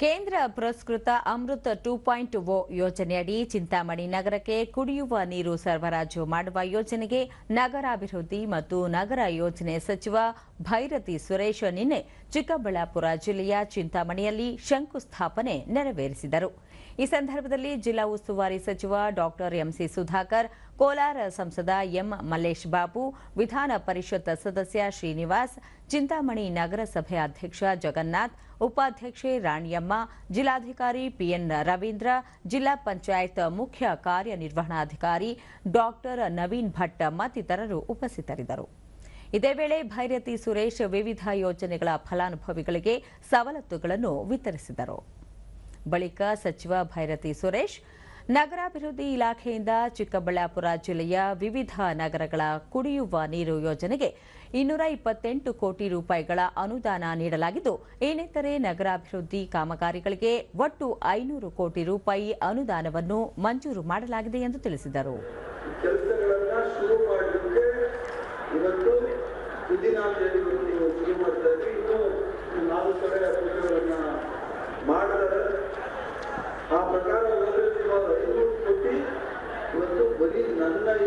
ಕೇಂದ್ರ ಪುರಸ್ಕೃತ ಅಮೃತ two point ಓ ಯೋಜನೆಯಡಿ ಚಿಂತಾಮಣಿ ನಗರಕ್ಕೆ ಕುಡಿಯುವ ನೀರು ಸರಬರಾಜು ಮಾಡುವ ಯೋಜನೆಗೆ ನಗರಾಭಿವೃದ್ಧಿ ಮತ್ತು ನಗರ ಯೋಜನೆ ಸಚಿವ ಭೈರತಿ ಸುರೇಶ್ ನಿನ್ನೆ ಚಿಕ್ಕಬಳ್ಳಾಪುರ ಜಿಲ್ಲೆಯ ಚಿಂತಾಮಣಿಯಲ್ಲಿ ಶಂಕುಸ್ಥಾಪನೆ ನೆರವೇರಿಸಿದರು. ಈ ಸಂದರ್ಭದಲ್ಲಿ ಜಿಲ್ಲಾ ಉಸ್ತುವಾರಿ ಸಚಿವ ಡಾಕ್ಟರ್ ಎಂಸಿ ಸುಧಾಕರ್ ಕೋಲಾರ ಸಂಸದ ಎಂ ಮಲ್ಲೇಶ್ ಬಾಬು, ವಿಧಾನ ಪರಿಷತ್ ಸದಸ್ಯ ಶ್ರೀನಿವಾಸ್, ಚಿಂತಾಮಣಿ ನಗರಸಭೆ ಅಧ್ಯಕ್ಷ ಜಗನ್ನಾಥ್, ಉಪಾಧ್ಯಕ್ಷೆ ರಾಣಿಯಮ್ಮ, ಜಿಲ್ಲಾಧಿಕಾರಿ ಪಿಎನ್ ರವೀಂದ್ರ, ಜಿಲ್ಲಾ ಪಂಚಾಯತ್ ಮುಖ್ಯ ಕಾರ್ಯನಿರ್ವಹಣಾಧಿಕಾರಿ ಡಾಕ್ಟರ್ ನವೀನ್ ಭಟ್ ಮತ್ತಿತರರು ಉಪಸ್ಥಿತರಿದ್ದರು. ಇದೇ ವೇಳೆ ಭೈರತಿ ಸುರೇಶ್ ವಿವಿಧ ಯೋಜನೆಗಳ ಫಲಾನುಭವಿಗಳಿಗೆ ಸವಲತ್ತುಗಳನ್ನು ವಿತರಿಸಿದರು. ಬಳಿಕ ಸಚಿವ ಭೈರತಿ ಸುರೇಶ್ ನಗರಾಭಿವೃದ್ಧಿ ಇಲಾಖೆಯಿಂದ ಚಿಕ್ಕಬಳ್ಳಾಪುರ ಜಿಲ್ಲೆಯ ವಿವಿಧ ನಗರಗಳ ಕುಡಿಯುವ ನೀರು ಯೋಜನೆಗೆ ಇನ್ನೂರ ಇಪ್ಪತ್ತೆಂಟು ಕೋಟಿ ರೂಪಾಯಿಗಳ ಅನುದಾನ ನೀಡಲಾಗಿದ್ದು ಇನ್ನಿತರೆ ನಗರಾಭಿವೃದ್ಧಿ ಕಾಮಗಾರಿಗಳಿಗೆ ಒಟ್ಟು ಐನೂರು ಕೋಟಿ ರೂಪಾಯಿ ಅನುದಾನವನ್ನು ಮಂಜೂರು ಮಾಡಲಾಗಿದೆ ಎಂದು ತಿಳಿಸಿದರು. ಇವತ್ತು ಇವತ್ತು ಬರೀ